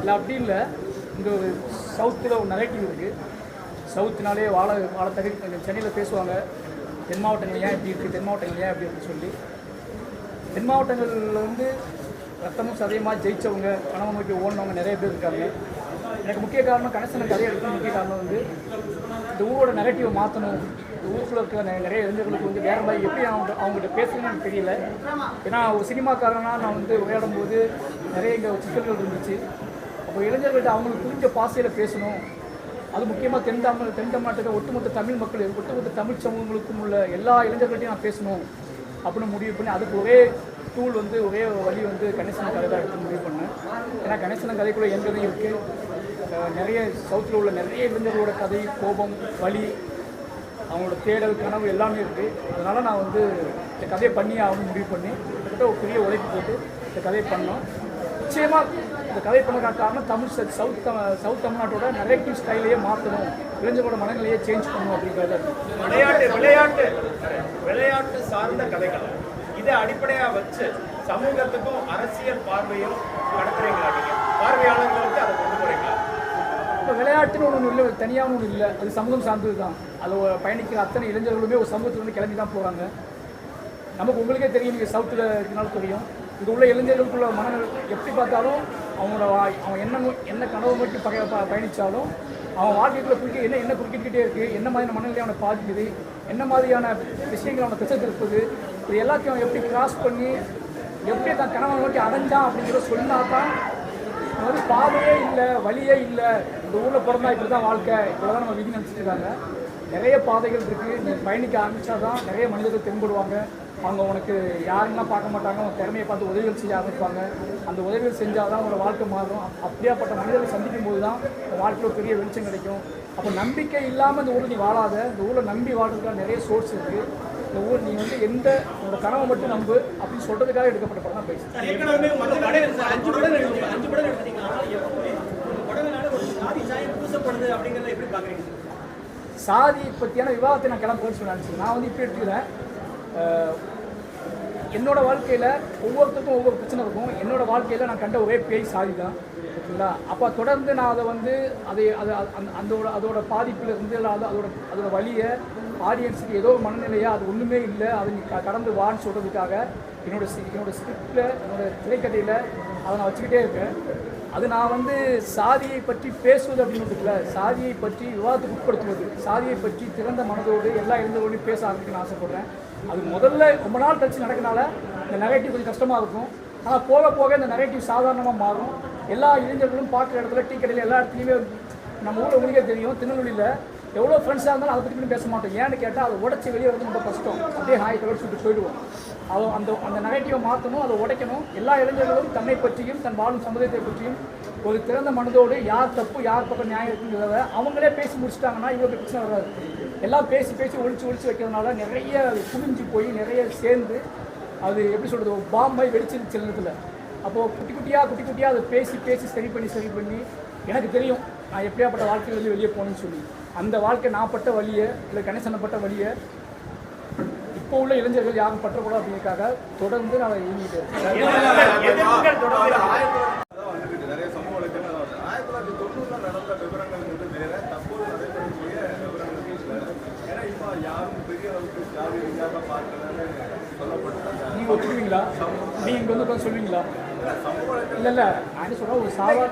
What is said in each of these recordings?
இல்லை அப்படி இல்லை. இந்த ஒரு சவுத்தில் ஒரு நெகட்டிவ் இருக்குது சவுத்தினாலே வாழ வாழ தகுதி சென்னையில் பேசுவாங்க. தென் மாவட்டங்கள் ஏன் இப்படி இருக்குது தென் மாவட்டங்கள் ஏன் இப்படி இருக்குன்னு சொல்லி. தென் மாவட்டங்களில் வந்து ரத்தமும் சதயமாக ஜெயித்தவங்க கனவு நோக்கி ஓடினவங்க நிறைய பேர் இருக்காங்க. எனக்கு முக்கிய காரணம் கணேசனை கதை எடுக்க முக்கிய காரணம் வந்து இந்த ஊரோட நெகட்டிவை மாற்றணும் இந்த ஊருக்குள்ள இருக்கிற நிறைய இளைஞர்களுக்கு வந்து வேற மாதிரி எப்படி அவங்க அவங்ககிட்ட பேசணும்னு எனக்கு தெரியல. ஏன்னா ஒரு சினிமாக்காரனாக நான் வந்து விளையாடும் போது நிறைய இங்கே சிக்கல்கள் இருந்துச்சு. அப்போ இளைஞர்கள்ட்ட அவங்களுக்கு புரிஞ்ச பாசையில் பேசணும். அது முக்கியமாக தென் தமிழ் தென் தமிழ்நாட்டுக்கு ஒட்டுமொத்த தமிழ் மக்கள் ஒட்டுமொத்த தமிழ் சமூகங்களுக்கும் உள்ள எல்லா இளைஞர்கள்ட்டையும் நான் பேசணும். அப்படின்னு முடிவு பண்ணி அதுக்கு ஒரே டூல் வந்து ஒரே வழி வந்து கணேசன கதை தான் எடுத்து முடிவு பண்ணேன். ஏன்னா கணேசன் கதைக்குள்ளே என் கதையும் இருக்குது நிறைய சவுத்தில் உள்ள நிறைய இளைஞர்களோட கதை கோபம் வழி அவங்களோட தேடல் கனவு எல்லாமே இருக்குது அதனால் நான் வந்து இந்த கதையை பண்ணி ஆகணும்னு முடிவு பண்ணி கிட்டத்தட்ட ஒரு பெரிய உழைப்பு போட்டு இந்த கதையை பண்ணோம். நிச்சயமாக இந்த கதை பண்ண காரணம் தமிழ் சவுத் தமி சவுத் தமிழ்நாட்டோட நரேட்டிவ் ஸ்டைலையே மாற்றணும் இளைஞர்களோட மனநிலையே சேஞ்ச் பண்ணணும் அப்படிங்கிறத விளையாட்டு விளையாட்டு. அடிப்படையாக அடிப்படையா வச்சு சமூகத்துக்கும் அரசியல் பார்வையும் நடத்துறீங்களா நீங்க பார்வையாளர்களுக்கு அதை கொண்டு போறீங்களா? இப்போ விளையாட்டுன்னு ஒன்று இல்லை தனியாக ஒன்று இல்லை. அது சமூகம் சார்ந்தது தான் அதில் பயணிக்கிற அத்தனை இளைஞர்களுமே ஒரு சமூகத்துலேருந்து கிளம்பி தான் போகிறாங்க நமக்கு உங்களுக்கே தெரியும் நீங்கள் சவுத்தில் இருக்கனால தெரியும். இது உள்ள இளைஞர்களுக்குள்ள மன எப்படி பார்த்தாலும் அவங்களோட அவன் என்ன என்ன கனவு மட்டும் பக பயணித்தாலும் அவன் வாழ்க்கைக்குள்ள குறுக்கி என்ன என்ன குறுக்கிட்டே இருக்குது என்ன மாதிரியான மனநிலை அவனை பாதிக்குது என்ன மாதிரியான விஷயங்கள் அவனை பிரச்சனை இருப்பது இது எல்லாத்தையும் எப்படி கிராஸ் பண்ணி எப்படி தான் கணவன் நோக்கி அடைஞ்சான் அப்படிங்கிறத சொன்னா தான் இது வந்து பாதையே இல்லை வழியே இல்லை. இந்த ஊரில் பிறந்தா இப்படி தான் வாழ்க்கை. இவ்வளோ தான் நம்ம விதி நினச்சிட்டு நிறைய பாதைகள் இருக்குது நீ பயணிக்க ஆரம்பித்தா தான் நிறைய மனிதர்கள் தென்படுவாங்க. அவங்க உனக்கு யாருன்னா பார்க்க மாட்டாங்க. உன் திறமையை பார்த்து உதவிகள் செய்ய ஆரம்பிப்பாங்க. அந்த உதவிகள் செஞ்சால் தான் உங்களோட வாழ்க்கை மாறும். அப்படியாப்பட்ட மனிதர்களை சந்திக்கும் போது தான் வாழ்க்கையில் ஒரு பெரிய வெளிச்சம் கிடைக்கும். அப்போ நம்பிக்கை இல்லாமல் இந்த ஊரில் நீ வாழாத. இந்த ஊரில் நம்பி வாழ்றதுக்கான நிறைய சோர்ஸ் இருக்குது இந்த ஊர் நீ வந்து எந்த உன்னோட கனவை மட்டும் நம்பு அப்படின்னு சொல்கிறதுக்காக எடுக்கப்பட்ட படம் தான் படம் அஞ்சு படம் அஞ்சு படம் பூசப்படுது அப்படிங்கிறத எப்படி பார்க்குறீங்க? சாதி பற்றியான விவாதத்தை நான் கிளம்ப போய் சொன்னேன் நான் வந்து இப்போ எடுத்துக்கிறேன். என்னோட வாழ்க்கையில் ஒவ்வொருத்தருக்கும் ஒவ்வொரு பிரச்சனை இருக்கும். என்னோட வாழ்க்கையில் நான் கண்ட ஒரே பேய் சாதி தான். ஓகேங்களா? அப்போ தொடர்ந்து நான் அதை வந்து அதை அது அந்த அதோட அதோட பாதிப்பில் இருந்து அதோட அதோட வழியை ஆடியன்ஸுக்கு ஏதோ மனநிலையாக அது ஒன்றுமே இல்லை. அதை நீ க- கடந்து வான்னு சொல்கிறதுக்காக என்னோடய என்னோடய என்னோட ஸ்கிரிப்டில் என்னோட திரைக்கதையில் அதை நான் வச்சுக்கிட்டே இருக்கேன். அது நான் வந்து சாதியை பற்றி பேசுவது அப்படின்னு இருக்குல்ல. சாதியை பற்றி விவாதத்துக்கு உட்படுத்துவது. சாதியை பற்றி திறந்த மனதோடு எல்லா இளைஞர்களோடையும் பேச ஆரம்பிக்கணும்னு ஆசைப்படுறேன். அது முதல்ல ரொம்ப நாள் கழிச்சு நடக்கனால இந்த நெகட்டிவ் கொஞ்சம் கஷ்டமாக இருக்கும். ஆனால் போக போக இந்த நெகட்டிவ் சாதாரணமாக மாறும். எல்லா இளைஞர்களும் பார்க்குற இடத்துல டீ கடையில் எல்லா இடத்துலையுமே நம்ம ஊரில் உங்களுக்கே தெரியும் திருநெல்வேலியில் எவ்வளோ ஃப்ரெண்ட்ஸாக இருந்தாலும் அதை பற்றி பேச மாட்டோம். ஏன்னு கேட்டால் அதை உடச்சி வெளியே வந்து ரொம்ப கஷ்டம் அப்படியே ஹாய் கவர் சொல்லிட்டு போயிடுவோம். அது அந்த அந்த நெகட்டிவை மாற்றணும் அதை உடைக்கணும். எல்லா இளைஞர்களும் தன்னை பற்றியும் தன் வாழும் சமுதாயத்தை பற்றியும் ஒரு திறந்த மனதோடு யார் தப்பு யார் பக்கம் நியாயம் இருக்குங்கிறத அவங்களே பேசி முடிச்சிட்டாங்கன்னா இவ்வளோ பிரச்சனை வராது. எல்லாம் பேசி பேசி ஒழிச்சு ஒழிச்சு வைக்கிறதுனால நிறைய குவிஞ்சு போய் நிறைய சேர்ந்து அது எப்படி சொல்கிறது ஒரு பாம்பாய் வெடிச்சிருச்சு சிலத்தில் அப்போது குட்டி குட்டியாக குட்டி குட்டியாக அதை பேசி பேசி சரி பண்ணி சரி பண்ணி எனக்கு தெரியும் நான் எப்படியாப்பட்ட வாழ்க்கையிலேருந்து வெளியே போகணும்னு சொல்லி. அந்த வாழ்க்கை நான் பட்ட வழியை இல்லை கணேசனப்பட்ட வழியை இப்போ உள்ள இளைஞர்கள் யாரும் பற்றக்கூடாது அப்படிங்கிறதுக்காக தொடர்ந்து நான் இயங்கிட்டு இருக்கேன். நீங்கள் ஒத்துக்குவீங்களா? நீங்கள் இங்கே வந்து உட்காந்து சொல்லுவீங்களா? சமூக வலைத்தளம் இல்லை இல்லை. நான் சொல்கிறேன் ஒரு சாதாரண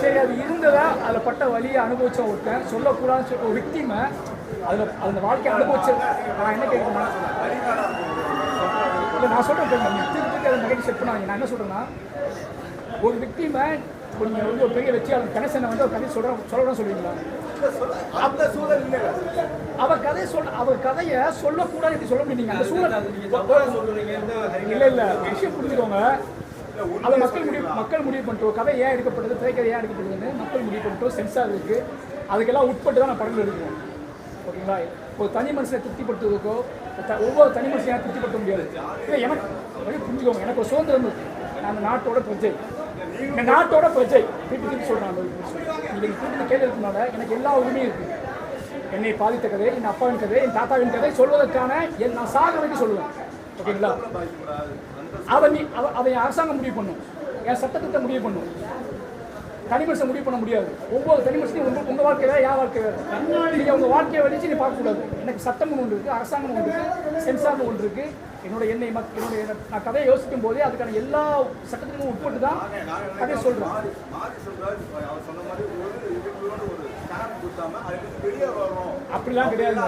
சரி அது இருந்ததா? அதில் பட்ட வழியை அனுபவிச்ச ஒருத்தன் சொல்லக்கூடாதுன்னு சொல்லி ஒரு விக்டிமை அதில் அந்த வாழ்க்கையை அனுபவிச்ச நான் என்ன கேட்குறேன்னா இல்லை நான் சொல்கிறேன் திருப்பி அதை நெகட்டிவ் செட் பண்ணாங்க நான் என்ன சொல்கிறேன்னா ஒரு விக்டிமை நீங்கள் வந்து ஒரு பெரிய வெற்றியாளர் கணேசனை வந்து ஒரு கதை சொல்கிறேன் சொல்லணும் சொல்லுவீங்களா அந்த சூழல் இல்லை. அவ கதையை சொல்ல அவ கதையை சொல்லக்கூடாது எப்படி சொல்ல முடியும். அந்த சூழல் இல்லை இல்லை. விஷயம் புரிஞ்சுக்கோங்க. அதை மக்கள் முடிவு மக்கள் முடிவு பண்ணிட்டோம். கதை ஏன் எடுக்கப்படுது திரைக்கதை ஏன் எடுக்கப்படுதுன்னு மக்கள் முடிவு பண்ணிட்டோம். சென்சார் இருக்குது அதுக்கெல்லாம் உட்பட்டு தான் நான் படங்கள் எடுக்கிறோம் ஓகேங்களா? ஒரு தனி மனுஷனை திருப்திப்படுத்துவதற்கோ த- ஒவ்வொரு தனி மனுஷனையும் திருப்திப்படுத்த முடியாது. இல்லை எனக்கு புரிஞ்சுக்கோங்க. எனக்கு ஒரு சுதந்திரம் இருக்குது நான் நாட்டோட பிரஜை. இந்த நாட்டோட பிரஜை. திருப்பி திருப்பி சொல்கிறேன் நீங்கள் திருப்பி கேள்வி இருக்கனால எனக்கு எல்லா உரிமையும் இருக்குது என்னை பாதித்த கதை என் அப்பாவின் கதை என் தாத்தாவின் கதை சொல்வதற்கான என் நான் சாக வரைக்கும் சொல்லுவேன். ஓகேங்களா? அதை நீ அதை அரசாங்கம் முடிவு பண்ணும். என் சட்டத்திட்ட முடிவு பண்ணும். தனி மனுஷன் முடிவு பண்ண முடியாது. ஒவ்வொரு தனி மனுஷனையும் உங்க உங்க வாழ்க்கை வேற என் வாழ்க்கை வேற? நீங்க உங்க வாழ்க்கையை வச்சு நீ பார்க்க கூடாது. எனக்கு சட்டம் ஒன்று இருக்கு அரசாங்கம் ஒன்று இருக்கு சென்சார் ஒன்று இருக்கு. என்னோட எண்ணெய் மக் என்னுடைய நான் கதையை யோசிக்கும் போதே அதுக்கான எல்லா சட்டத்திற்கும் உட்பட்டு தான் கதையை வரோம். அப்படிலாம் கிடையாது.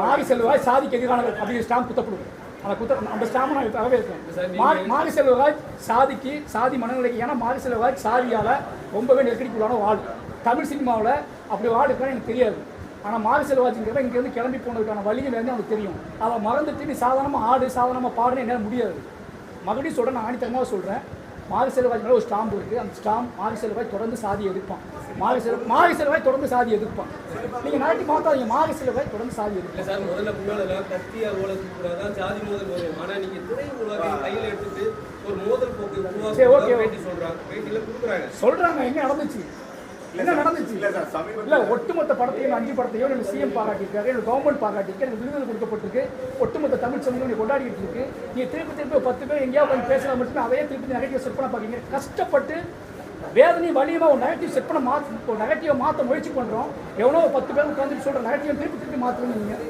மாறி செல்வராஜ் சாதிக்கு எதிரான அப்படி ஸ்டாம்ப் குத்தப்படும். அந்த குத்த அந்த ஸ்டாம்பை நான் தரவே இருக்கேன் மாறி மாறி செல்வராஜ் சாதிக்கு சாதி மனநிலைக்கு ஏன்னா மாறி செல்வராஜ் சாதியால் ரொம்பவே நெருக்கடிக்குள்ளான ஆள் தமிழ் சினிமாவில் அப்படி ஆள் இருக்கான்னு எனக்கு தெரியாது. ஆனால் மாறி செல்வராஜ்ங்கிறத இங்கேருந்து கிளம்பி போனதுக்கான வழிகள் வந்து அவனுக்கு தெரியும். அவன் மறந்துட்டு நீ சாதாரணமாக ஆடு சாதாரணமாக பாடுன்னு என்னால் முடியாது. மறுபடியும் சொல்கிறேன் நான் ஆணித்தரமாக சொல்கிறேன் மாரி செல்வாய் மேலே ஒரு ஸ்டாம்ப் இருக்குது அந்த ஸ்டாம்ப் மாரி செல்வாய் தொடர்ந்து சாதி எதிர்ப்பான். மாரி செல் மாரி செல்வாய் தொடர்ந்து சாதி எதிர்ப்பான். நீங்கள் நாட்டி மாற்றாதீங்க மாரி செல்வாய் தொடர்ந்து சாதி இல்ல எதிர்ப்பான் சார் முதல்ல முன்னால கத்தி அறுவலை கூடாதான் ஜாதி மோதல் வரும் ஆனா நீங்க துணை உருவாக்கி கையில எடுத்துட்டு ஒரு மோதல் போக்கு சரி, பேட்டியில கொடுக்குறாங்க. சொல்கிறாங்க எங்கே நடந்துச்சு? என்ன நடந்துச்சு இல்ல ஒட்டுமொத்த படத்தையும் அஞ்சு படத்தையும் எனக்கு சிஎம் பாராட்டியிருக்காரு எனக்கு கவர்மெண்ட் பாராட்டியிருக்கு எனக்கு விருதுகள் கொடுக்கப்பட்டிருக்கு. ஒட்டுமொத்த தமிழ் சமூகம் நீ கொண்டாடிட்டு இருக்கு. நீ திருப்பி திருப்பி பத்து பேர் எங்கேயாவது வந்து பேசலாம் மட்டுமே அதையே திருப்பி நெகட்டிவ் செட் பண்ண பாக்கீங்க கஷ்டப்பட்டு வேதனை வலியமாக ஒரு நெகட்டிவ் செட் பண்ண மாற்ற ஒரு நெகட்டிவை மாற்ற முயற்சி பண்ணுறோம் எவ்வளோ பத்து பேர் உட்காந்து சொல்கிற நெகட்டிவ் திருப்பி திருப்பி மாற்றணும் நீங்கள்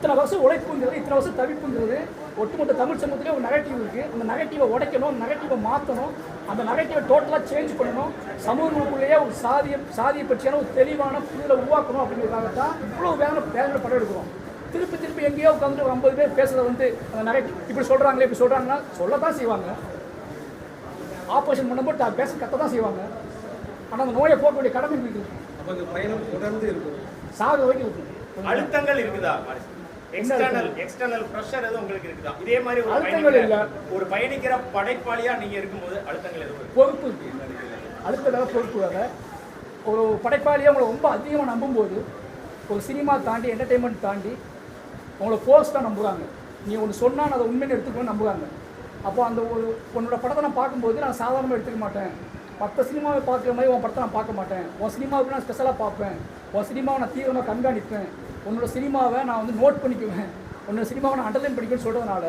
இத்தனை வருஷம் உழைப்புங்கிறது இத்தனை வருஷம் தவிப்புங்கிறது ஒட்டுமொத்த தமிழ் சமூகத்திலே ஒரு நெகட்டிவ் இருக்குது அந்த நெகட்டிவை உடைக்கணும் நெகட்டிவை மாற்றணும் அந்த நெகட்டிவை டோட்டலாக சேஞ்ச் பண்ணணும். சமூகங்களுக்குள்ளேயே ஒரு சாதிய சாதியை பற்றியான ஒரு தெளிவான புரிதலை உருவாக்கணும் அப்படிங்கிறதுக்காக தான் இவ்வளோ வேலை வேலை படம் எடுக்கிறோம். திருப்பி திருப்பி எங்கேயோ உட்காந்துட்டு ஒரு ஐம்பது பேர் பேசுறது வந்து அந்த நெகட்டிவ் இப்படி சொல்கிறாங்களே இப்படி சொல்கிறாங்கன்னா சொல்லத்தான் செய்வாங்க. ஆப்ரேஷன் பண்ணும்போது தான் பேச கத்த தான் செய்வாங்க. ஆனால் அந்த நோயை போக்க வேண்டிய கடமை இருக்குது பயணம் தொடர்ந்து இருக்கும். சாக வரைக்கும் இருக்கும் அழுத்தங்கள் இருக்குதா? எக்ஸ்டர்னல் எக்ஸ்டர்னல் ப்ரெஷர் எதுவும் உங்களுக்கு இருக்குதா? இதே மாதிரி ஒரு அழுத்தங்கள் இல்ல. ஒரு பயணிக்கிற படைப்பாளியா நீங்க இருக்கும்போது அழுத்தங்கள் எதுவும் பொறுப்பு வேலை பொறுப்பு ஒரு படைப்பாளியை உங்களை ரொம்ப அதிகமாக நம்பும்போது ஒரு சினிமா தாண்டி என்டர்டெயின்மெண்ட் தாண்டி உங்களை ஃபோர்ஸ் தான் நம்புகிறாங்க நீ ஒன்று சொன்னால் அதை உண்மையை எடுத்துக்கணும்னு நம்புகிறாங்க அப்போ அந்த ஒரு உன்னோட படத்தை நான் பார்க்கும்போது நான் சாதாரணமாக எடுத்துக்க மாட்டேன். மற்ற சினிமாவை பார்க்குற மாதிரி உன் படத்தை நான் பார்க்க மாட்டேன். உன் சினிமாவுக்கு நான் ஸ்பெஷலாக பார்ப்பேன். உன் சினிமாவை நான் தீவிரமாக கண்காணிப்பேன். உன்னோட சினிமாவை நான் வந்து நோட் பண்ணிக்குவேன். உன்னோட சினிமாவை நான் அண்டர்லைன் பண்ணிக்குவேன்னு சொல்கிறதுனால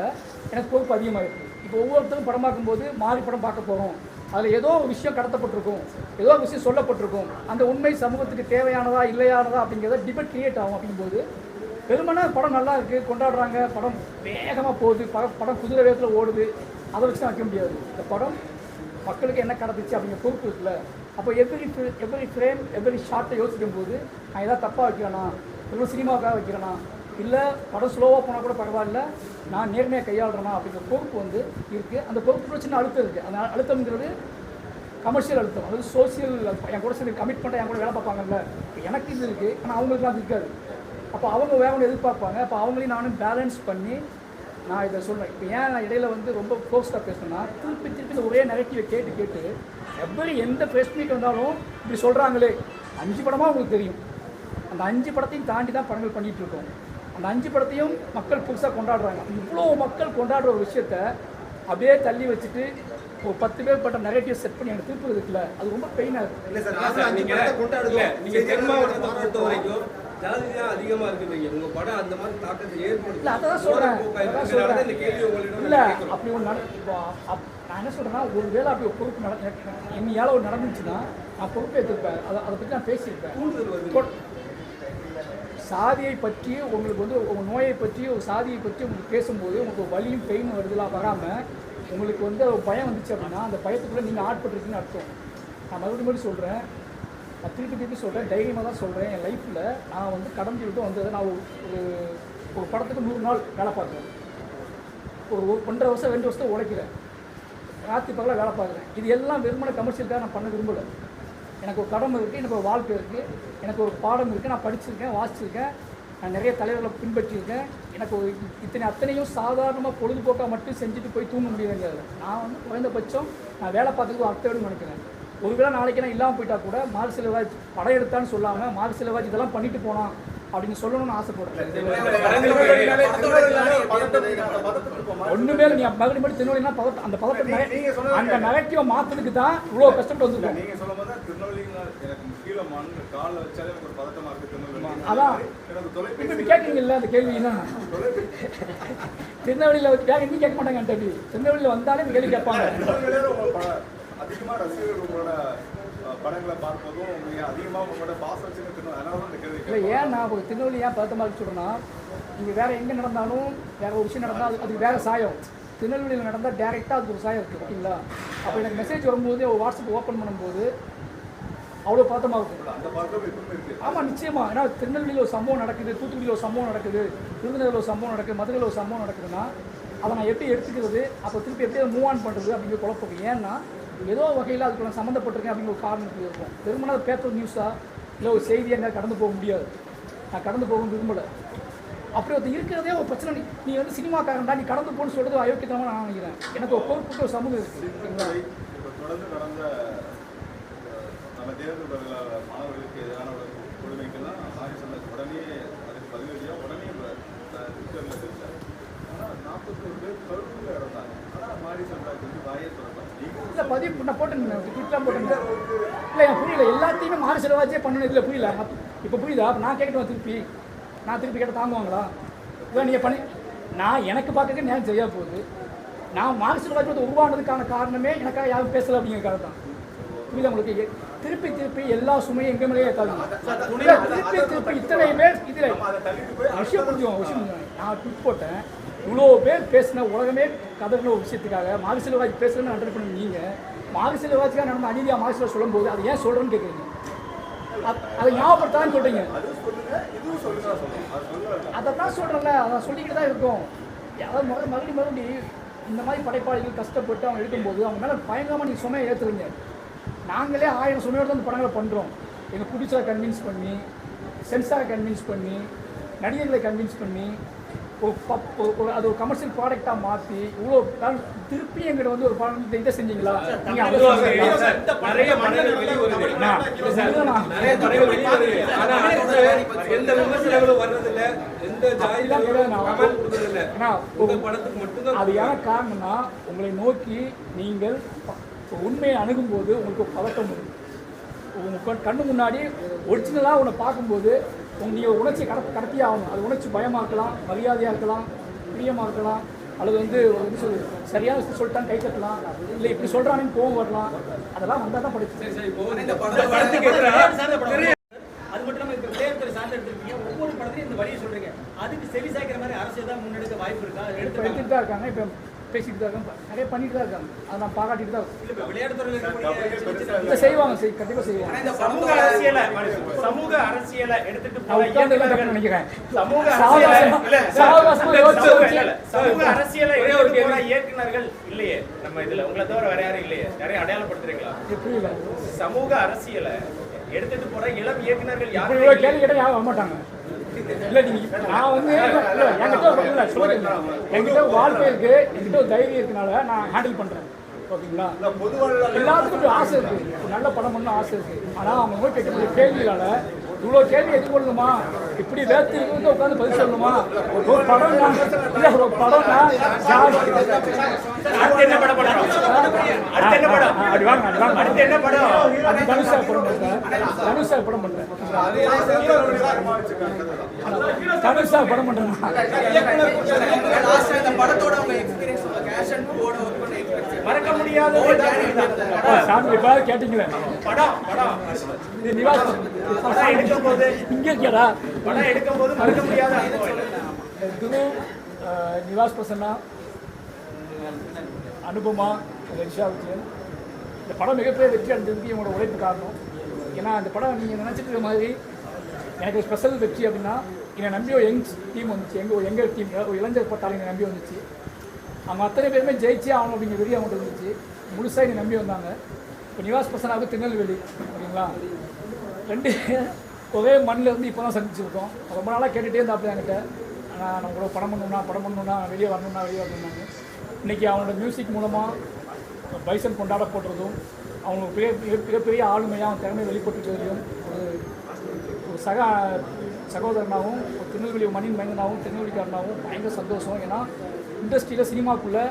எனக்கு பொறுப்பு அதிகமாக இருக்குது இப்போ ஒவ்வொருத்தரும் படம் பார்க்கும்போது மாறி படம் பார்க்க போகிறோம் அதில் ஏதோ ஒரு விஷயம் கடத்தப்பட்டிருக்கும். ஏதோ ஒரு விஷயம் சொல்லப்பட்டிருக்கும். அந்த உண்மை சமூகத்துக்கு தேவையானதா இல்லையானதா அப்படிங்கிறத டிபேட் கிரியேட் ஆகும் அப்படிங்கும்போது வெறுமனே படம் நல்லா இருக்குது கொண்டாடுறாங்க படம் வேகமாக போகுது படம் படம் குதிரை வேகத்தில் ஓடுது. அதை வச்சு தான் வைக்க முடியாது. இந்த படம் மக்களுக்கு என்ன கடந்துச்சு அப்படிங்கிற பொறுப்பு இருக்குல்ல. அப்போ எவ்ரி எவ்ரி ஃப்ரேம் எவ்ரி ஷார்ட்டை யோசிக்கும் போது நான் எதாவது தப்பாக வைக்கிறேனா? இல்லை சினிமாவுக்காக வைக்கிறேனா? இல்லை படம் ஸ்லோவாக போனால் கூட பரவாயில்ல நான் நேர்மையாக கையாளுறேனா? அப்படிங்கிற பொறுப்பு வந்து இருக்குது அந்த பொறுப்பு சின்ன அழுத்தம் இருக்குது அந்த அழுத்தம்ங்கிறது கமர்ஷியல் அழுத்தம். அதாவது சோசியல் என் கூட சேர்ந்து கமிட்மெண்ட்டாக என் கூட வேலை பார்ப்பாங்கல்ல. எனக்கு இது இருக்குது ஆனால் அவங்களுக்குலாம் அது இருக்காது. அப்போ அவங்க வேற எதிர்பார்ப்பாங்க. அப்போ அவங்களையும் நானும் பேலன்ஸ் பண்ணி நான் இதை சொல்கிறேன் இப்போ ஏன் நான் இடையில வந்து ரொம்ப ஃபோர்ஸ்டாக பேசுனேன்னா திருப்பி திருப்பி ஒரே நெகட்டிவை கேட்டு கேட்டு எவ்வளோ எந்த மீட் வந்தாலும் இப்படி சொல்கிறாங்களே அஞ்சு படமாக உங்களுக்கு தெரியும். அந்த அஞ்சு படத்தையும் தாண்டி தான் படங்கள் பண்ணிகிட்டு இருக்கோம். அந்த அஞ்சு படத்தையும் மக்கள் புதுசாக கொண்டாடுறாங்க. இவ்வளோ மக்கள் கொண்டாடுற ஒரு விஷயத்த அப்படியே தள்ளி வச்சுட்டு ஒரு பத்து பேர் பட்ட நெகட்டிவ் செட் பண்ணி எனக்கு திருப்பி இருக்குல்ல அது ரொம்ப பெயினாக இருக்குது இல்ல சார் பொறுத்த வரைக்கும் ஜாதி தான் அதிகமா இருக்குறீங்க உங்க படம் அந்த மாதிரி தாக்கத்தை ஏற்படுத்தும். இல்ல அதான் சொல்றேன். இந்த கேள்வி உங்களிடம் இல்ல. அப்படி ஒன்று நான் என்ன சொல்றேன்னா ஒரு வேளை அப்படி ஒரு பொறுப்பு நட என்னையால ஒரு நடந்துச்சுன்னா நான் பொறுப்பு எடுத்துருப்பேன் அதை அதை பற்றி நான் பேசியிருப்பேன். சாதியை பற்றி உங்களுக்கு வந்து உங்கள் நோயை பற்றி ஒரு சாதியை பற்றி உங்களுக்கு பேசும்போது உங்களுக்கு வலியும் பெயின் வருதுலாம் வராமல் உங்களுக்கு வந்து பயம் வந்துச்சு அப்படின்னா அந்த பயத்துக்குள்ளே நீங்கள் ஆட்பட்டுருக்குன்னு அர்த்தம். நான் மறுபடியும் மறுபடியும் சொல்கிறேன் நான் திருப்பி திருப்பி சொல்கிறேன் தைரியமாக தான் சொல்கிறேன் என் லைஃப்பில் நான் வந்து கடந்து விட்டு வந்ததை நான் ஒரு ஒரு- ஒரு படத்துக்கு நூறு நாள் வேலை பார்க்குறேன். ஒரு ஒரு ஒன்றரை வருஷம் ரெண்டு வருஷம் உழைக்கிறேன். ராத்திரி பகலாக வேலை பார்க்குறேன். இது எல்லாம் வெறுமனை கமர்ஷியலுக்காக நான் பண்ண விரும்பலை. எனக்கு ஒரு கடமை இருக்குது எனக்கு ஒரு வாழ்க்கை இருக்குது எனக்கு ஒரு பாடம் இருக்குது நான் படிச்சிருக்கேன் வாசிச்சிருக்கேன் நான் நிறைய தலைவர்களை பின்பற்றியிருக்கேன். எனக்கு ஒரு இத்தனை அத்தனையும் சாதாரணமாக பொழுதுபோக்காக மட்டும் செஞ்சுட்டு போய் தூங்க முடியாது நான் வந்து குறைந்தபட்சம் நான் வேலை பார்க்கறதுக்கு ஒரு அர்த்தம்னு நினைக்கிறேன். ஒருவேளை நாளைக்கு நான் இல்லாமல் போயிட்டா கூட மாறு செலவாஜ் படம் எடுத்தான்னு சொல்லாமல் மாறு செலவாஜ் இதெல்லாம் பண்ணிட்டு போனான் அப்படின்னு சொல்லணும்னு ஆசைப்படுறேன். ஒண்ணுமே நீ மறுபடியும் மறுபடியும் திருநெல்வேலினா பதட்டம் அந்த பதட்டம் சொன்னது அந்த நெகட்டிவை மாத்துறதுக்கு தான் இவ்வளோ கஷ்டப்பட்டு வந்திருக்கோம். நீங்க சொல்லும் போது திருநெல்வேலியில் அதான். கேட்குறீங்கல்ல அந்த கேள்வினா திருநெல்வேலியில் வந்து கேட்க நீ கேட்க மாட்டாங்க திருநெல்வேலியில் வந்தாலே இந்த கேள்வி கேட்பாங்க. திருநெல்வேலியில உங்க பட- அதிகமா ரசிகர்கள் உங்களோட படங்களை பார்ப்பதும் நீங்க அதிகமா உங்களோட பாசம் வச்சுன்னு திருநெல்வேலி அதனால தான் இந்த கேள்வி இல்லை ஏன் நான் ஒரு திருநெல்வேலி ஏன் பதட்டமாக இருக்கு சொல்கிறேன்னா இங்கே வேறு எங்கே நடந்தாலும் வேறு ஒரு விஷயம் நடந்தால் அது அதுக்கு வேறு சாயம். திருநெல்வேலியில் நடந்தால் டேரெக்டாக அதுக்கு ஒரு சாயம் இருக்குது ஓகேங்களா? அப்போ எனக்கு மெசேஜ் வரும்போது வாட்ஸ்அப் ஓப்பன் பண்ணும்போது அவ்வளோ பதட்டமாக இருக்கும் ஆமாம் நிச்சயமா. ஏன்னா திருநெல்வேலியில் ஒரு சம்பவம் நடக்குது தூத்துக்குடியில் ஒரு சம்பவம் நடக்குது விருதுநகரில் ஒரு சம்பவம் நடக்குது மதுரையில் ஒரு சம்பவம் நடக்குதுன்னா அதை நான் எப்படி எடுத்துக்கிறது? அப்போ திருப்பி எப்படி மூவ் ஆன் பண்ணுறது அப்படிங்கிற குழப்பம். ஏன்னா ஏதோ வகையில் அதுக்கு நான் சம்மந்தப்பட்டிருக்கேன் அப்படிங்கிற ஒரு காரணத்துக்கு இருக்கும் வெறுமனா பேப்பர் நியூஸாக இல்லை ஒரு செய்தி எங்கே கடந்து போக முடியாது. நான் கடந்து போக விரும்பலை. அப்படி ஒருத்தர் இருக்கிறதே ஒரு பிரச்சனை. நீ நீ வந்து சினிமாக்காரன்டா நீ கடந்து போகணும்னு சொல்கிறது அயோக்கியத்தனமாக நான் நினைக்கிறேன். எனக்கு ஒரு பொறுப்புக்கு ஒரு சமூகம் இருக்குது தொடர்ந்து நடந்த நம்ம தேர்தல் மாணவர்களுக்கு எதிரான பதிவு நான் போட்டேன் ட்விட்டர்லாம் போட்டிருந்தேன் இல்லை எனக்கு புரியல. எல்லாத்தையுமே மாறு செலவாச்சே பண்ணணும். இதில் புரியல. இப்போ புரியுதா? அப்போ நான் கேட்கட்டும் திருப்பி. நான் திருப்பி கேட்ட தாங்குவாங்களா? இல்லை நீங்கள் பண்ணி நான் எனக்கு பார்க்க நேரம் சரியா போகுது. நான் மாறு செலவாச்சு உருவானதுக்கான காரணமே எனக்காக யாரும் பேசலை அப்படிங்கிறக்காக தான். புரியுதா உங்களுக்கு? திருப்பி திருப்பி எல்லா சுமையும் எங்க மேலேயே ஏற்றாதீங்க திருப்பி திருப்பி இத்தனை பேர் இதில். விஷயம் புரிஞ்சுக்கோங்க விஷயம் நான் ட்விட் போட்டேன். இவ்வளோ பேர் பேசின உலகமே கதறின ஒரு விஷயத்துக்காக மாரி பேசுகிறேன் அண்டர் பண்ணி நீங்கள் மாரி நடந்த அநீதியாக மாரி சொல்லும்போது அதை ஏன் சொல்கிறேன்னு கேட்குறீங்க அது- அதை ஞாபகப்படுத்தான்னு சொல்கிறீங்க அதை தான் சொல்கிறேன்ல அதை சொல்லிக்கிட்டு தான் இருக்கும். அதாவது முதல் மறுபடியும் மறுபடியும் இந்த மாதிரி படைப்பாளிகள் கஷ்டப்பட்டு அவங்க எடுக்கும்போது அவங்க மேலே பயங்கரமாக நீங்கள் சுமையை ஏற்றுறீங்க நாங்களே ஆயிரம் சுமையோடு அந்த படங்களை பண்ணுறோம் எங்கள் ப்ரொடியூசரை கன்வின்ஸ் பண்ணி சென்சாரை கன்வின்ஸ் பண்ணி நடிகர்களை கன்வின்ஸ் பண்ணி ஒரு ஒரு- அது ஒரு கமர்ஷியல் ப்ராடக்டாக மாற்றி இவ்வளோ திருப்பி எங்கிட்ட வந்து ஒரு படம் இதை செஞ்சீங்களா? எந்த விமர்சனங்களும் வர்றதில்ல. எந்த அது ஏன் காரணம்னா உங்களை நோக்கி நீங்கள் உண்மையை அணுகும்போது உங்களுக்கு ஒரு பதட்டம் வரும் உங்கள் கண் கண்ணு முன்னாடி ஒரிஜினலாக உன்னை பார்க்கும்போது உங்க நீங்கள் உணர்ச்சி கடத்த கடத்தியே ஆகணும் அது உணர்ச்சி பயமாக இருக்கலாம் மரியாதையாக இருக்கலாம் பிரியமாக இருக்கலாம் அல்லது வந்து ஒரு இது சொல்லு சரியான விஷயம் சொல்லிட்டான் கை தட்டலாம் இல்லை இப்படி சொல்கிறானேன்னு கோவம் வரலாம் அதெல்லாம் வந்தால் தான் படிச்சு. அது மட்டும் இல்லாம இப்ப விளையாட்டுத்துறை சார்ந்து எடுத்திருக்கீங்க ஒவ்வொரு படத்துலயும் இந்த வழியை சொல்றீங்க. அதுக்கு செவி சாய்க்கிற மாதிரி அரசு தான் முன்னெடுக்க வாய்ப்பு இருக்கா? எடுத்துக்காங்க எடுத்துகிட்டு தான் இருக்காங்க. இப்போ பேசிக்கிட்டு தான் இருக்காங்க நிறைய பண்ணிட்டு தான் இருக்காங்க. அதை நான் பாராட்டிட்டு தான் இருக்கேன் செய்வாங்க செய் கண்டிப்பாக செய்வாங்க. சமூக அரசியலை சமூக அரசியலை எடுத்துட்டு இயக்குனர்கள் நினைக்கிறேன்? சமூக சமூக- அரசியலை. இயக்குனர்கள் இல்லையே. நம்ம இதுல உங்களை தவிர வேற யாரும் இல்லையே. யாரையும் அடையாளப்படுத்துறீங்களா? புரியல. சமூக அரசியலை எடுத்துட்டு போற இளம் இவ்வளோ யாரும் கேள்வி கேட்டால் யாரும் வரமாட்டாங்க. இல்லை நீங்க இப்ப- நான் வந்து என்கிட்ட ஒரு இல்லை சொல்லுங்க என்கிட்ட வாழ்க்கை இருக்கு என்கிட்ட ஒரு தைரியம் இருக்கனால நான் ஹேண்டில் பண்றேன். ஓகேங்களா? எல்லாத்துக்கும் ஆசை இருக்கு. ஒரு நல்ல படம் பண்ணணும் ஆசை இருக்கு. ஆனா அவங்க போய் கேட்கக்கூடிய கேள்விகளால இவ்வளோ கேள்வி எதிர்கொள்ளணுமா இப்படி வேத்து இருந்து உட்காந்து பதில் சொல்லணுமா? ஒரு படம் இல்லை ஒரு படம் என்ன படம் அப்படி வாங்க வாங்க. அடுத்து என்ன படம்? அது தனுஷா படம் பண்றேன். தனுஷா படம் பண்றேன். தனுஷா படம் பண்றேன். மறக்க முடியாத சாமி இப்ப கேட்டீங்களே? படம் படம் இது நிவாஸ். படம் எடுக்கும் போது இங்க இருக்கியாடா படம் எடுக்கும் போது மறக்க முடியாத நிவாஸ் பிரசன்னா? அனுபமா ரிஷா விஜயன் இந்த படம் மிகப்பெரிய வெற்றி அடைஞ்சதுக்கு இவங்களோட உழைப்பு காரணம். ஏன்னா அந்த படம் நீங்கள் நினச்சிட்டு இருக்க மாதிரி எனக்கு ஸ்பெஷல் வெற்றி அப்படின்னா என்னை நம்பி ஒரு யங் டீம் வந்துச்சு. எங்கள் எங்கள் டீம் ஒரு இளைஞர் பட்டாளி என்னை நம்பி வந்துச்சு. அவங்க அத்தனை பேருமே ஜெயிச்சே ஆகணும் அப்படிங்கிற வெறி அவங்கள்ட்ட இருந்துச்சு. முழுசாக என்னை நம்பி வந்தாங்க. இப்போ நிவாஸ் பிரசனாவுக்கு திருநெல்வேலி ஓகேங்களா? ரெண்டு ஒரே மண்ணில் இருந்து இப்போ தான் சந்திச்சிருக்கோம். ரொம்ப நாளாக கேட்டுகிட்டே இருந்தாப்புல என்கிட்ட. ஆனால் நம்ம கூட படம் பண்ணணும்னா படம் பண்ணணும்னா வெளியே வரணும்னா வெளியே வரணும்னாங்க. இன்றைக்கி அவனோட மியூசிக் மூலமாக பைசன் கொண்டாட போடுறதும் அவங்களுக்கு பெரிய மிகப்பெரிய ஆளுமையாக அவன் திறமை வெளிப்பட்டுறதையும் ஒரு ஒரு சக சகோதரனாகவும் ஒரு திருநெல்வேலி மண்ணின் மைந்தனாகவும் திருநெல்வேலிக்காரனாகவும் பயங்கர சந்தோஷம். ஏன்னா இண்டஸ்ட்ரியில் சினிமாக்குள்ளே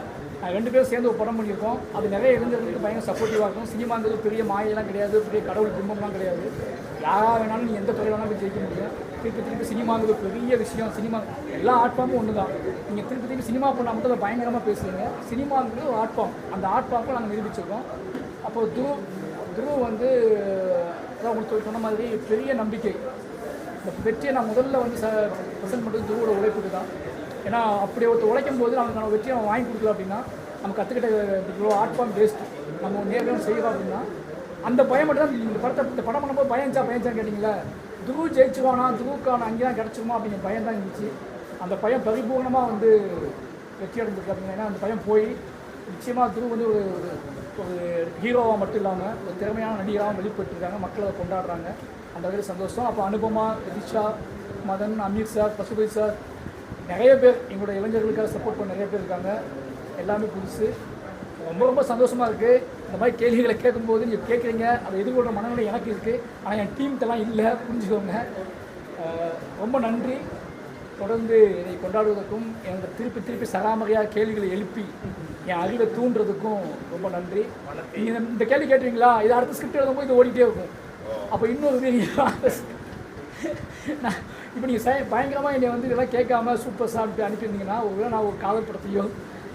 ரெண்டு பேரும் சேர்ந்து ஒரு படம் பண்ணியிருக்கோம். அது நிறைய இளைஞர்களுக்கு பயங்கர சப்போர்ட்டிவாக இருக்கும். சினிமாங்கிறது பெரிய மாயெல்லாம் கிடையாது பெரிய கடவுள் பிம்பம்லாம் கிடையாது. யாராக வேணாலும் நீ எந்த துறை வேணாலும் போய் ஜெயிக்க முடியும். திருப்பி திருப்பி சினிமாங்கிறது பெரிய விஷயம். சினிமா எல்லா ஆர்ட் ஃபார்மும் ஒன்று தான் நீங்கள் திருப்பி திருப்பி சினிமா பண்ணால் மட்டும் அதை பயங்கரமாக பேசுவீங்க சினிமாங்கிறது ஒரு ஆர்ட் ஃபார்ம் அந்த ஆர்ட் ஃபார்மும் நாங்கள் நிரூபிச்சிருக்கோம். அப்போ துரு துரு வந்து அதான் உங்களுக்கு சொன்ன மாதிரி பெரிய நம்பிக்கை. இந்த வெற்றியை நான் முதல்ல வந்து ச ப்ரெசென்ட் பண்ணுறது துருவோட உழைப்புக்கு தான். ஏன்னா அப்படி ஒருத்தர் உழைக்கும் போது நமக்கான வெற்றியை வாங்கி கொடுக்கல அப்படின்னா நம்ம கற்றுக்கிட்ட இவ்வளோ ஆர்ட் ஃபார்ம் வேஸ்ட் நம்ம நேரம் செய்யலாம் அப்படின்னா அந்த பயம் மட்டும் தான் இந்த படத்தை இந்த படம் பண்ணும்போது பயஞ்சா பயஞ்சான்னு கேட்டிங்களா துரு ஜெயிச்சுவானா துருவுக்கான அங்கே தான் கிடச்சிருமா அப்படிங்கிற பயம் தான் இருந்துச்சு. அந்த பயம் பரிபூர்ணமாக வந்து வெற்றி அடைஞ்சிருக்கு அப்படின்னா ஏன்னா அந்த பயம் போய் நிச்சயமாக துரு வந்து ஒரு ஒரு ஒரு ஹீரோவாக மட்டும் இல்லாமல் ஒரு திறமையான நடிகராகவும் வெளிப்பட்டுருக்காங்க மக்கள் அதை கொண்டாடுறாங்க. அந்த வகையில் சந்தோஷம். அப்போ அனுபமா ரிஷா மதன் அமீர் சார் பசுபதி சார் நிறைய பேர் எங்களோட இளைஞர்களுக்காக சப்போர்ட் பண்ண நிறைய பேர் இருக்காங்க. எல்லாமே புதுசு. ரொம்ப ரொம்ப சந்தோஷமாக இருக்குது இந்த மாதிரி கேள்விகளை கேட்கும்போது நீங்கள் கேட்குறீங்க அதை எதிர்கொள்கிற மனநிலை எனக்கு இருக்குது ஆனால் என் டீம்கிட்டலாம் இல்லை புரிஞ்சுக்கோங்க. ரொம்ப நன்றி. தொடர்ந்து இதை கொண்டாடுவதற்கும் எனக்கு திருப்பி திருப்பி சராமரியாக கேள்விகளை எழுப்பி என் அறிவை தூண்டுறதுக்கும் ரொம்ப நன்றி. நீங்கள் இந்த கேள்வி கேட்டுறீங்களா இது அடுத்த ஸ்கிரிப்ட் எழுதும்போது இது ஓடிட்டே இருக்கும். அப்போ இன்னொரு நான் இப்போ நீங்கள் பயங்கரமாக என்னை வந்து இதெல்லாம் கேட்காம சூப்பர் சாப்பிட்டு அனுப்பியிருந்தீங்கன்னா ஒருவேளை நான் ஒரு காதல் படத்தையோ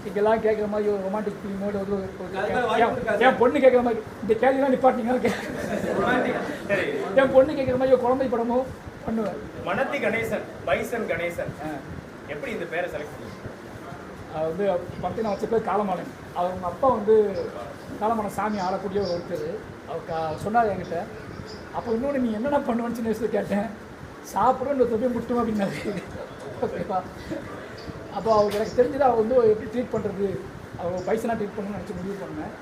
இங்கெல்லாம் கேட்குற மாதிரி ஒரு ரொமான்டிக் ஃபிலிமோ ஒரு ஒரு- என் பொண்ணு கேட்குற மாதிரி இந்த கேள்விலாம் நிப்பாட்டிங்கன்னா என் பொண்ணு கேட்குற மாதிரி ஒரு குழந்தை படமோ பண்ணுவேன். மனத்தி கணேசன் பைசன் கணேசன். எப்படி இந்த பேரை செலக்ட் பண்ணீங்க? அது வந்து படத்தை நான் வச்ச பேர் காலமாலன். அவங்க அப்பா வந்து காலமான சாமி ஆடக்கூடிய ஒரு ஒருத்தர். அவர் கா சொன்னார் என்கிட்ட அப்போ இன்னொன்று நீ என்னென்ன பண்ணுவேன்னு சின்ன வயசுல கேட்டேன். சாப்பிடும் இந்த தொப்பி முட்டும் அப்படின்னாரு. ஓகேவா அப்போ அவங்க எனக்கு தெரிஞ்சது அவள் வந்து எப்படி ட்ரீட் பண்ணுறது அவள் பைசனாக ட்ரீட் பண்ணணும்னு நினச்சி முடிவு பண்ணேன்.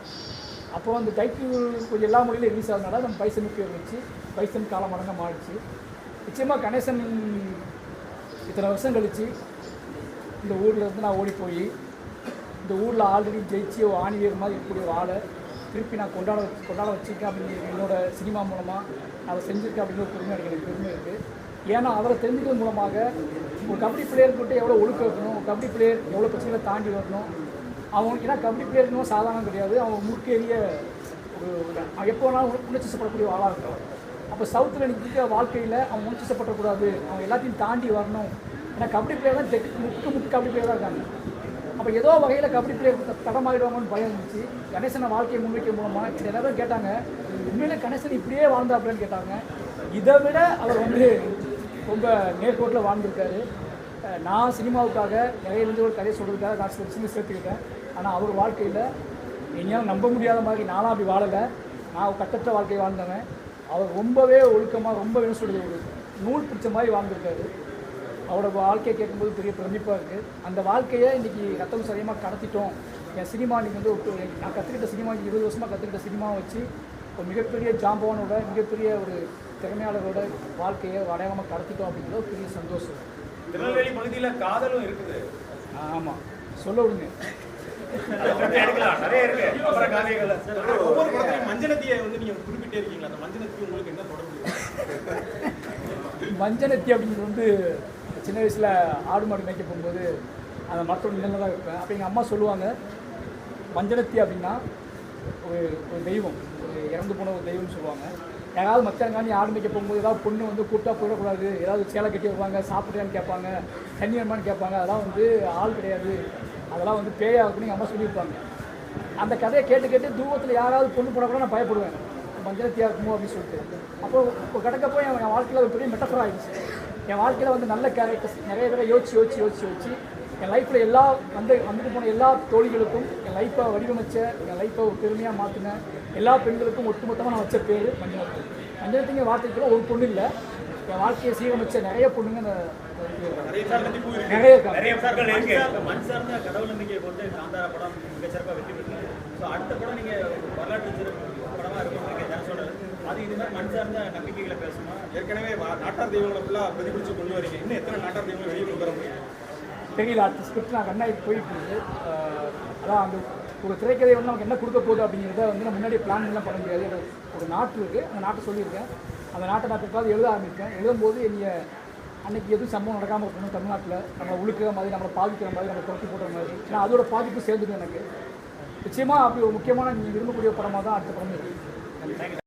அப்போ அந்த டைட்டில் கொஞ்சம் எல்லா மொழியிலும் ரிலீஸ் ஆகுதுனால நம்ம பைசனுக்கு பேர் வச்சு பைசன் காலமானங்க மாறிச்சு. நிச்சயமாக கணேசன் இத்தனை வருஷம் கழிச்சு இந்த ஊரில் இருந்து நான் ஓடி போய் இந்த ஊரில் ஆல்ரெடி ஜெயிச்சு ஆணி வேறு மாதிரி இருக்கக்கூடிய ஒரு ஆளை திருப்பி நான் கொண்டாட வச்சு கொண்டாட வச்சிருக்கேன் அப்படின்னு என்னோட சினிமா மூலமாக நான் செஞ்சுருக்கேன் அப்படிங்கிற ஒரு பெருமை எனக்கு பெருமை இருக்குது ஏன்னா அவரை தெரிஞ்சுக்கிறது மூலமாக ஒரு கபடி பிளேயர் மட்டும் எவ்வளோ ஒழுக்க இருக்கணும் ஒரு கபடி பிளேயர் எவ்வளோ பிரச்சனைகளை தாண்டி வரணும். அவங்க ஏன்னா கபடி பிளேயர்னும் சாதாரணம் கிடையாது. அவன் முற்கேறிய ஒரு அவன் எப்போ வேணாலும் உணர்ச்சிசப்படக்கூடிய வாழாக ஆளாக இருக்கும் அப்போ சவுத்தில் நிற்கிற வாழ்க்கையில் அவன் உணர்ச்சிசப்படக்கூடாது அவன் எல்லாத்தையும் தாண்டி வரணும். ஏன்னா கபடி பிளேயர் தான் தெற்கு முக்கு முக்கு கபடி பிளேயராக தான் இருக்காங்க. அப்போ ஏதோ வகையில் கபடி பிளே தடமாயிடுவாங்கன்னு பயம் இருந்துச்சு. கணேசனை வாழ்க்கையை முன்வைக்க மூலமாக சில எல்லாரும் கேட்டாங்க. உண்மையிலே கணேசன் இப்படியே வாழ்ந்தாப்லன்னு கேட்டாங்க. இதை விட அவர் வந்து ரொம்ப நேர்கோட்டில் வாழ்ந்திருக்காரு. நான் சினிமாவுக்காக நிறையிலேருந்து ஒரு கதையை சொல்கிறதுக்காக நான் சில விஷயங்கள் சேர்த்துக்கிட்டேன். ஆனால் அவர் வாழ்க்கையில் எங்கேயாலும் நம்ப முடியாத மாதிரி நானும் அப்படி வாழலை. நான் கட்டற்ற வாழ்க்கையை வாழ்ந்தவன். அவர் ரொம்பவே ஒழுக்கமாக ரொம்ப என்ன சொல்கிறது ஒரு நூல் பிடிச்ச மாதிரி வாழ்ந்திருக்காரு. அவரோட வாழ்க்கையை கேட்கும்போது பெரிய பிரமிப்பாக இருக்குது அந்த வாழ்க்கையை இன்றைக்கி ரத்தம் சரியமாக கடத்திட்டோம். என் சினிமா இன்றைக்கி வந்து ஒரு- நான் கற்றுக்கிட்ட சினிமா இருபது வருஷமாக கற்றுக்கிட்ட சினிமாவை வச்சு ஒரு மிகப்பெரிய ஜாம்பவனோட மிகப்பெரிய ஒரு திறமையாளரோட வாழ்க்கையை அடையாளமாக கடத்திட்டோம் அப்படிங்கிறது ஒரு பெரிய சந்தோஷம். திருநெல்வேலி பகுதியில காதலும் இருக்குது. ஆமாம் சொல்ல விடுங்க. நிறைய இருக்கு. அப்புறம் காவியங்கள் ஒவ்வொரு படத்துலையும் மஞ்சனத்தியை வந்து நீங்க குறிப்பிட்டே இருக்கீங்களா? அந்த மஞ்சனத்தி உங்களுக்கு என்ன தொடர்பு? மஞ்சனத்தி அப்படிங்கிறது வந்து சின்ன வயசில் ஆடு மாடு மேய்க்க போகும்போது அந்த மரத்தோட நிழல்ல தான் இருப்பேன் அப்போ எங்கள் அம்மா சொல்லுவாங்க மஞ்சளத்தி அப்படின்னா ஒரு ஒரு தெய்வம். ஒரு இறந்து போன ஒரு தெய்வம்னு சொல்லுவாங்க. யாராவது மச்சாங்காண்டி ஆடு மேய்க்க போகும்போது ஏதாவது பொண்ணு வந்து கூட்டாக போயிடக்கூடாது. ஏதாவது சேலை கட்டி வைப்பாங்க சாப்பிட்றியான்னு கேட்பாங்க தண்ணி வேணுமான்னு கேட்பாங்க. அதெல்லாம் வந்து ஆள் கிடையாது. அதெல்லாம் வந்து பேயாகுன்னு எங்கள் அம்மா சொல்லியிருப்பாங்க. அந்த கதையை கேட்டு கேட்டு தூரத்தில் யாராவது பொண்ணு போட கூட நான் பயப்படுவேன். மஞ்சளத்தியாக இருக்குமோ? அப்படின்னு சொல்லிட்டு. அப்போ இப்போ கிடக்கப்போ என் என் வாழ்க்கையில் ஒரு பெரிய மெட்டஃபர் ஆகிடுச்சு என் வாழ்க்கையில் வந்து நல்ல கேரக்டர்ஸ் நிறைய பேரை யோசிச்சு யோசிச்சு யோசிச்சு யோசிச்சு என் லைஃப்பில் எல்லா வந்து வந்துட்டு போன எல்லா தோழிகளுக்கும் என் லைஃப்பை வடிவமைச்ச என் லைஃப்பை ஒரு பெருமையாக மாற்றின எல்லா பெண்களுக்கும் ஒட்டுமொத்தமாக நான் வச்ச பேர் மஞ்சளத்தி மஞ்சளத்திங்க வார்த்தைக்குள்ள ஒரு பொண்ணு இல்லை. என் வாழ்க்கையை சீரமைச்ச நிறைய பொண்ணுங்க இந்த நிறைய நிறைய மண் சார்ந்த கடவுள் நம்பிக்கையை கொண்டு காந்தாரா படம் மிக சிறப்பாக வெற்றி பெற்றது. ஸோ அடுத்த படம் நீங்க வரலாற்று சிறப்பு படமா இருக்கும். நீங்க நான் சொல்றது அது இது மாதிரி மண் சார்ந்த நம்பிக்கைகளை பேசணும்? ஏற்கனவே நாட்டார் தெய்வங்களை ஃபுல்லாக பிரதிபலிச்சு கொண்டு வரீங்க. இன்னும் எத்தனை நாட்டார் தெய்வங்களை வெளியே கொண்டு வர முடியும்? தெரியல அடுத்த ஸ்கிரிப்ட் நான் கண்ணாடி போயிட்டு அதான் அந்த ஒரு திரைக்கதை வந்து நமக்கு என்ன கொடுக்க போகுது அப்படிங்கிறத வந்து நான் முன்னாடியே பிளான் எல்லாம் பண்ண முடியாது. ஒரு நாட்டு இருக்குது அந்த நாட்டை சொல்லியிருக்கேன். அந்த நாட்டை நான் பிற்காவது எழுத ஆரம்பித்தேன் எழுதும்போது என்னைய அன்னைக்கு எதுவும் சம்பவம் நடக்காமல் இருக்கணும் தமிழ்நாட்டில். நம்ம உழுக்கிற மாதிரி நம்மளை பாதிக்கிற மாதிரி நம்மளை துரத்தி போடுற மாதிரி. ஏன்னா அதோட பாதிப்பு சேர்ந்துடும் எனக்கு. நிச்சயமாக அப்படி ஒரு முக்கியமான நீங்கள் விரும்பக்கூடிய படமாக தான் அடுத்த படம் இருக்குது